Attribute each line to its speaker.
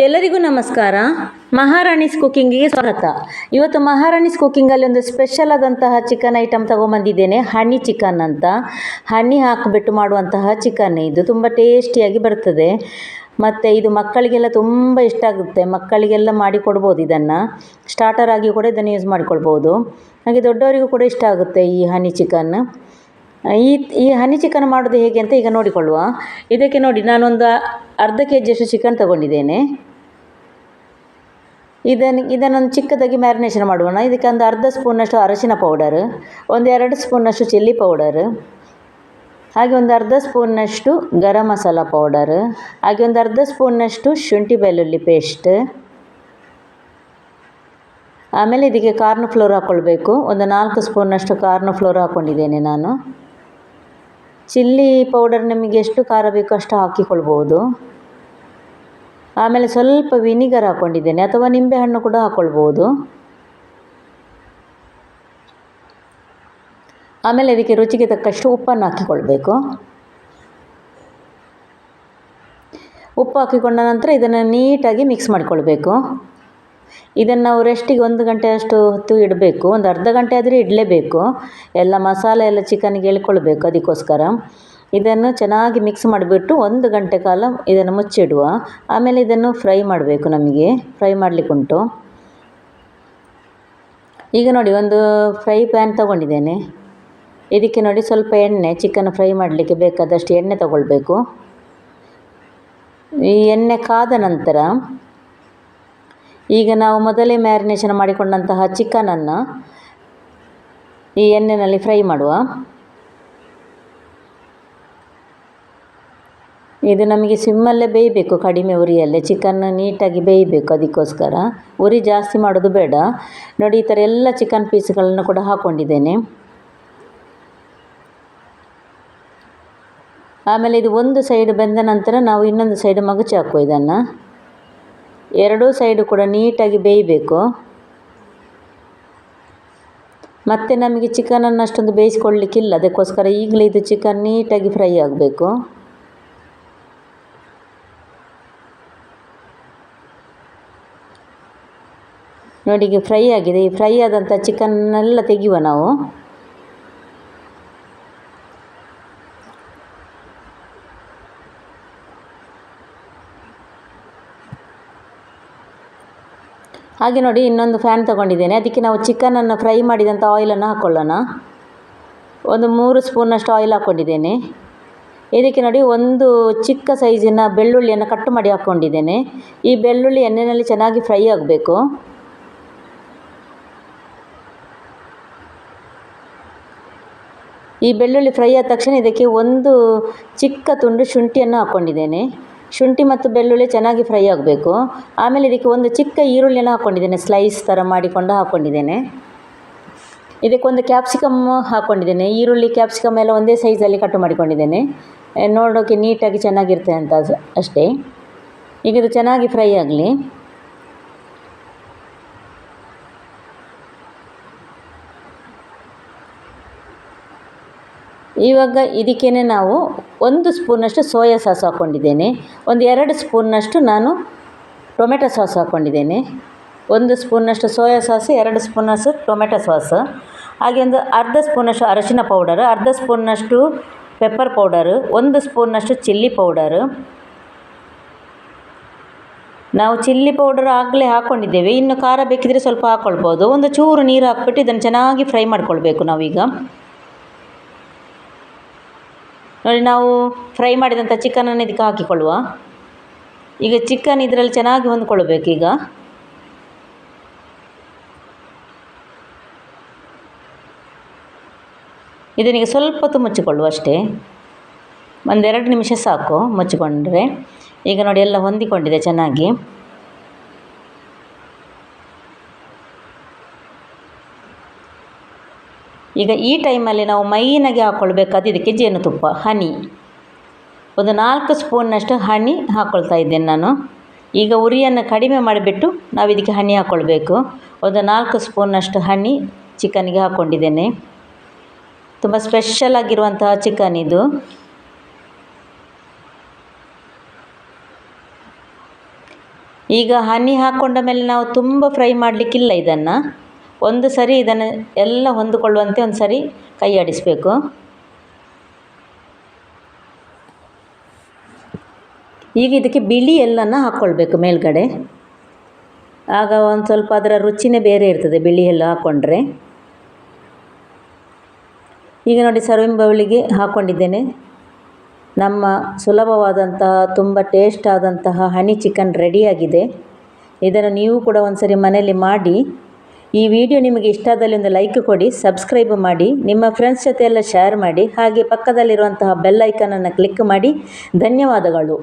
Speaker 1: ಎಲ್ಲರಿಗೂ ನಮಸ್ಕಾರ. ಮಹಾರಾಣಿಸ್ ಕುಕ್ಕಿಂಗಿಗೆ ಸ್ವಾಗತ. ಇವತ್ತು ಮಹಾರಾಣಿಸ್ ಕುಕ್ಕಿಂಗಲ್ಲಿ ಒಂದು ಸ್ಪೆಷಲ್ ಆದಂತಹ ಚಿಕನ್ ಐಟಮ್ ತೊಗೊಂಬಂದಿದ್ದೇನೆ. ಹನಿ ಚಿಕನ್ ಅಂತ. ಹನಿ ಹಾಕಿಬಿಟ್ಟು ಮಾಡುವಂತಹ ಚಿಕನ್ ಇದು ತುಂಬ ಟೇಸ್ಟಿಯಾಗಿ ಬರ್ತದೆ. ಮತ್ತು ಇದು ಮಕ್ಕಳಿಗೆಲ್ಲ ತುಂಬ ಇಷ್ಟ ಆಗುತ್ತೆ. ಮಕ್ಕಳಿಗೆಲ್ಲ ಮಾಡಿ ಕೊಡ್ಬೋದು ಇದನ್ನು. ಸ್ಟಾರ್ಟರ್ ಆಗಿ ಕೂಡ ಇದನ್ನು ಯೂಸ್ ಮಾಡಿಕೊಳ್ಬೋದು. ಹಾಗೆ ದೊಡ್ಡವರಿಗೂ ಕೂಡ ಇಷ್ಟ ಆಗುತ್ತೆ ಈ ಹನಿ ಚಿಕನ್ ಈ ಈ ಹನಿ ಚಿಕನ್ ಮಾಡೋದು ಹೇಗೆ ಅಂತ ಈಗ ನೋಡಿಕೊಳ್ಳುವ. ಇದಕ್ಕೆ ನೋಡಿ ನಾನೊಂದು ಅರ್ಧ ಕೆ ಜಿಯಷ್ಟು ಚಿಕನ್ ತಗೊಂಡಿದ್ದೇನೆ. ಇದನ್ನು ಇದನ್ನೊಂದು ಚಿಕ್ಕದಾಗಿ ಮ್ಯಾರಿನೇಷನ್ ಮಾಡೋಣ. ಇದಕ್ಕೆ ಒಂದು ಅರ್ಧ ಸ್ಪೂನಷ್ಟು ಅರಶಿನ ಪೌಡರ್ ಒಂದು ಎರಡು ಸ್ಪೂನಷ್ಟು ಚಿಲ್ಲಿ ಪೌಡರ್ ಹಾಗೆ ಒಂದು ಅರ್ಧ ಸ್ಪೂನ್ನಷ್ಟು ಗರಂ ಮಸಾಲ ಪೌಡರ್ ಹಾಗೆ ಒಂದು ಅರ್ಧ ಸ್ಪೂನ್ನಷ್ಟು ಶುಂಠಿ ಬೆಳ್ಳುಳ್ಳಿ ಪೇಸ್ಟ್ ಆಮೇಲೆ ಇದಕ್ಕೆ ಕಾರ್ನ್ ಫ್ಲೋರ್ ಹಾಕ್ಕೊಳ್ಬೇಕು ಒಂದು ನಾಲ್ಕು ಸ್ಪೂನಷ್ಟು ಕಾರ್ನ್ ಫ್ಲೋರ್ ಹಾಕ್ಕೊಂಡಿದ್ದೇನೆ ನಾನು. ಚಿಲ್ಲಿ ಪೌಡರ್ ನಿಮಗೆ ಎಷ್ಟು ಖಾರ ಬೇಕೋ ಅಷ್ಟು ಹಾಕಿಕೊಳ್ಬೋದು. ಆಮೇಲೆ ಸ್ವಲ್ಪ ವಿನಿಗರ್ ಹಾಕ್ಕೊಂಡಿದ್ದೇನೆ ಅಥವಾ ನಿಂಬೆಹಣ್ಣು ಕೂಡ ಹಾಕ್ಕೊಳ್ಬೋದು ಆಮೇಲೆ ಇದಕ್ಕೆ ರುಚಿಗೆ ತಕ್ಕಷ್ಟು ಉಪ್ಪನ್ನು ಹಾಕಿಕೊಳ್ಬೇಕು. ಉಪ್ಪು ಹಾಕಿಕೊಂಡ ನಂತರ ಇದನ್ನು ನೀಟಾಗಿ ಮಿಕ್ಸ್ ಮಾಡಿಕೊಳ್ಬೇಕು. ಇದನ್ನು ನಾವು ರೆಸ್ಟಿಗೆ ಒಂದು ಗಂಟೆ ಅಷ್ಟು ಹೊತ್ತು ಇಡಬೇಕು? ಒಂದು ಅರ್ಧ ಗಂಟೆ ಆದರೆ ಇಡಲೇಬೇಕು. ಎಲ್ಲ ಮಸಾಲೆ ಎಲ್ಲ ಚಿಕನ್ಗೆ ಎಳ್ಕೊಳ್ಬೇಕು ಅದಕ್ಕೋಸ್ಕರ. ಇದನ್ನು ಚೆನ್ನಾಗಿ ಮಿಕ್ಸ್ ಮಾಡಿಬಿಟ್ಟು ಒಂದು ಗಂಟೆ ಕಾಲ ಇದನ್ನು ಮುಚ್ಚಿಡುವ. ಆಮೇಲೆ ಇದನ್ನು ಫ್ರೈ ಮಾಡಬೇಕು ನಮಗೆ. ಫ್ರೈ ಮಾಡಲಿಕ್ಕುಂಟು ಈಗ ನೋಡಿ, ಒಂದು ಫ್ರೈ ಪ್ಯಾನ್ ತಗೊಂಡಿದ್ದೇನೆ. ಇದಕ್ಕೆ ನೋಡಿ ಸ್ವಲ್ಪ ಎಣ್ಣೆ ಚಿಕನ್ ಫ್ರೈ ಮಾಡಲಿಕ್ಕೆ ಬೇಕಾದಷ್ಟು ಎಣ್ಣೆ ತಗೊಳ್ಬೇಕು. ಈ ಎಣ್ಣೆ ಕಾದ ನಂತರ ಈಗ ನಾವು ಮೊದಲೇ ಮ್ಯಾರಿನೇಷನ್ ಮಾಡಿಕೊಂಡಂತಹ ಚಿಕನನ್ನು ಈ ಎಣ್ಣೆಯಲ್ಲಿ ಫ್ರೈ ಮಾಡುವ. ಇದು ನಮಗೆ ಸಿಮ್ಮಲ್ಲೇ ಬೇಯಬೇಕು, ಕಡಿಮೆ ಉರಿಯಲ್ಲೇ. ಚಿಕನ್ ನೀಟಾಗಿ ಬೇಯಬೇಕು ಅದಕ್ಕೋಸ್ಕರ. ಉರಿ ಜಾಸ್ತಿ ಮಾಡೋದು ಬೇಡ. ನೋಡಿ, ಈ ಥರ ಎಲ್ಲ ಚಿಕನ್ ಪೀಸ್ಗಳನ್ನು ಕೂಡ ಹಾಕ್ಕೊಂಡಿದ್ದೇನೆ ಆಮೇಲೆ ಇದು ಒಂದು ಸೈಡ್ ಬೆಂದ ನಂತರ ನಾವು ಇನ್ನೊಂದು ಸೈಡ್ ಮಗುಚಿ ಹಾಕುವ ಇದನ್ನು. ಎರಡೂ ಸೈಡು ಕೂಡ ನೀಟಾಗಿ ಬೇಯಬೇಕು. ಮತ್ತು ನಮಗೆ ಚಿಕನನ್ನು ಅಷ್ಟೊಂದು ಬೇಯಿಸ್ಕೊಳ್ಳಿಕ್ಕಿಲ್ಲ ಅದಕ್ಕೋಸ್ಕರ ಈಗಲೇ ಇದು ಚಿಕನ್ ನೀಟಾಗಿ ಫ್ರೈ ಆಗಬೇಕು. ನೋಡಿ, ಈಗ ಫ್ರೈ ಆಗಿದೆ. ಈ ಫ್ರೈ ಆದಂಥ ಚಿಕನ್ನೆಲ್ಲ ತೆಗೆಯುವ ನಾವು. ಹಾಗೆ ನೋಡಿ ಇನ್ನೊಂದು ಫ್ಯಾನ್ ತಗೊಂಡಿದ್ದೇನೆ. ಅದಕ್ಕೆ ನಾವು ಚಿಕನನ್ನು ಫ್ರೈ ಮಾಡಿದಂಥ ಆಯಿಲನ್ನು ಹಾಕ್ಕೊಳ್ಳೋಣ ಒಂದು ಮೂರು ಸ್ಪೂನಷ್ಟು ಆಯಿಲ್ ಹಾಕ್ಕೊಂಡಿದ್ದೇನೆ ಇದಕ್ಕೆ ನೋಡಿ ಒಂದು ಚಿಕ್ಕ ಸೈಜಿನ ಬೆಳ್ಳುಳ್ಳಿಯನ್ನು ಕಟ್ ಮಾಡಿ ಹಾಕ್ಕೊಂಡಿದ್ದೇನೆ ಈ ಬೆಳ್ಳುಳ್ಳಿ ಎಣ್ಣೆಯಲ್ಲಿ ಚೆನ್ನಾಗಿ ಫ್ರೈ ಆಗಬೇಕು. ಈ ಬೆಳ್ಳುಳ್ಳಿ ಫ್ರೈ ಆದ ತಕ್ಷಣ ಇದಕ್ಕೆ ಒಂದು ಚಿಕ್ಕ ತುಂಡು ಶುಂಠಿಯನ್ನು ಹಾಕ್ಕೊಂಡಿದ್ದೇನೆ ಶುಂಠಿ ಮತ್ತು ಬೆಳ್ಳುಳ್ಳಿ ಚೆನ್ನಾಗಿ ಫ್ರೈ ಆಗಬೇಕು. ಆಮೇಲೆ ಇದಕ್ಕೆ ಒಂದು ಚಿಕ್ಕ ಈರುಳ್ಳಿನ ಹಾಕ್ಕೊಂಡಿದ್ದೇನೆ, ಸ್ಲೈಸ್ ಥರ ಮಾಡಿಕೊಂಡು ಹಾಕ್ಕೊಂಡಿದ್ದೇನೆ. ಇದಕ್ಕೊಂದು ಕ್ಯಾಪ್ಸಿಕಮ್ ಹಾಕ್ಕೊಂಡಿದ್ದೇನೆ. ಈರುಳ್ಳಿ, ಕ್ಯಾಪ್ಸಿಕಮ್ ಎಲ್ಲ ಒಂದೇ ಸೈಜಲ್ಲಿ ಕಟ್ ಮಾಡಿಕೊಂಡಿದ್ದೇನೆ. ನೋಡೋಕ್ಕೆ ನೀಟಾಗಿ ಚೆನ್ನಾಗಿರುತ್ತೆ ಅಂತ ಅಷ್ಟೇ. ಈಗ ಇದು ಚೆನ್ನಾಗಿ ಫ್ರೈ ಆಗಲಿ. ಇವಾಗ ಇದಕ್ಕೇ ನಾವು ಒಂದು ಸ್ಪೂನಷ್ಟು ಸೋಯಾ ಸಾಸ್ ಹಾಕ್ಕೊಂಡಿದ್ದೇನೆ. ಒಂದು ಎರಡು ಸ್ಪೂನ್ನಷ್ಟು ನಾನು ಟೊಮೆಟೊ ಸಾಸ್ ಹಾಕ್ಕೊಂಡಿದ್ದೇನೆ. ಒಂದು ಸ್ಪೂನಷ್ಟು ಸೋಯಾ ಸಾಸ್, ಎರಡು ಸ್ಪೂನಷ್ಟು ಟೊಮೆಟೊ ಸಾಸ್. ಹಾಗೆ ಒಂದು ಅರ್ಧ ಸ್ಪೂನಷ್ಟು ಅರಶಿನ ಪೌಡರ್, ಅರ್ಧ ಸ್ಪೂನ್ನಷ್ಟು ಪೆಪ್ಪರ್ ಪೌಡರು, ಒಂದು ಸ್ಪೂನ್ನಷ್ಟು ಚಿಲ್ಲಿ ಪೌಡರು. ನಾವು ಚಿಲ್ಲಿ ಪೌಡರ್ ಆಗಲೇ ಹಾಕ್ಕೊಂಡಿದ್ದೇವೆ. ಇನ್ನು ಖಾರ ಬೇಕಿದ್ರೆ ಸ್ವಲ್ಪ ಹಾಕ್ಕೊಳ್ಬೋದು ಒಂದು ಚೂರು ನೀರು ಹಾಕ್ಬಿಟ್ಟು ಇದನ್ನು ಚೆನ್ನಾಗಿ ಫ್ರೈ ಮಾಡ್ಕೊಳ್ಬೇಕು ನಾವೀಗ. ನೋಡಿ, ನಾವು ಫ್ರೈ ಮಾಡಿದಂಥ ಚಿಕನನ್ನು ಇದಕ್ಕೆ ಹಾಕಿಕೊಳ್ಳುವ. ಈಗ ಚಿಕನ್ ಇದರಲ್ಲಿ ಚೆನ್ನಾಗಿ ಹೊಂದ್ಕೊಳ್ಬೇಕು ಈಗ. ಇದನಿಗೆ ಸ್ವಲ್ಪ ಹೊತ್ತು ಮುಚ್ಚಿಕೊಳ್ಳುವ ಅಷ್ಟೇ. ಒಂದೆರಡು ನಿಮಿಷ ಸಾಕು ಮುಚ್ಚಿಕೊಂಡ್ರೆ. ಈಗ ನೋಡಿ, ಎಲ್ಲ ಹೊಂದಿಕೊಂಡಿದೆ ಚೆನ್ನಾಗಿ. ಈಗ ಈ ಟೈಮಲ್ಲಿ ನಾವು ಮೈನಾಗಿ ಹಾಕ್ಕೊಳ್ಬೇಕಾದ ಇದಕ್ಕೆ ಜೇನುತುಪ್ಪ, ಹನಿ. ಒಂದು ನಾಲ್ಕು ಸ್ಪೂನ್ನಷ್ಟು ಹನಿ ಹಾಕ್ಕೊಳ್ತಾ ಇದ್ದೇನೆ ನಾನು. ಈಗ ಉರಿಯನ್ನು ಕಡಿಮೆ ಮಾಡಿಬಿಟ್ಟು ನಾವು ಇದಕ್ಕೆ ಹನಿ ಹಾಕ್ಕೊಳ್ಬೇಕು ಒಂದು ನಾಲ್ಕು ಸ್ಪೂನ್ನಷ್ಟು ಹನಿ ಚಿಕನ್ಗೆ ಹಾಕ್ಕೊಂಡಿದ್ದೇನೆ ತುಂಬ ಸ್ಪೆಷಲ್ ಆಗಿರುವಂತಹ ಚಿಕನ್ ಇದು. ಈಗ ಹನಿ ಹಾಕ್ಕೊಂಡ ಮೇಲೆ ನಾವು ತುಂಬ ಫ್ರೈ ಮಾಡಲಿಕ್ಕಿಲ್ಲ ಇದನ್ನು. ಒಂದು ಸರಿ ಇದನ್ನು ಎಲ್ಲ ಹೊಂದಿಕೊಳ್ಳುವಂತೆ ಒಂದು ಸರಿ ಕೈ ಆಡಿಸಬೇಕು. ಈಗ ಇದಕ್ಕೆ ಬಿಳಿ ಎಲ್ಲನ್ನು ಹಾಕ್ಕೊಳ್ಬೇಕು ಮೇಲ್ಗಡೆ. ಆಗ ಒಂದು ಸ್ವಲ್ಪ ಅದರ ರುಚಿನೇ ಬೇರೆ ಇರ್ತದೆ ಬಿಳಿ ಎಲ್ಲ ಹಾಕ್ಕೊಂಡ್ರೆ. ಈಗ ನೋಡಿ ಸರ್ವಿಂಬವಳಿಗೆ ಹಾಕ್ಕೊಂಡಿದ್ದೇನೆ. ನಮ್ಮ ಸುಲಭವಾದಂತಹ, ತುಂಬ ಟೇಸ್ಟ್ ಆದಂತಹ ಹನಿ ಚಿಕನ್ ರೆಡಿಯಾಗಿದೆ. ಇದನ್ನು ನೀವು ಕೂಡ ಒಂದು ಸರಿ ಮನೆಯಲ್ಲಿ ಮಾಡಿ ಈ ವಿಡಿಯೋ ನಿಮಗೆ ಇಷ್ಟ ಆದಲ್ಲಿ ಒಂದು ಲೈಕ್ ಕೊಡಿ ಸಬ್ಸ್ಕ್ರೈಬ್ ಮಾಡಿ, ನಿಮ್ಮ ಫ್ರೆಂಡ್ಸ್ ಜೊತೆ ಎಲ್ಲ ಶೇರ್ ಮಾಡಿ, ಹಾಗೆ ಪಕ್ಕದಲ್ಲಿರುವಂತಹ ಬೆಲ್ ಐಕನನ್ನು ಕ್ಲಿಕ್ ಮಾಡಿ. ಧನ್ಯವಾದಗಳು.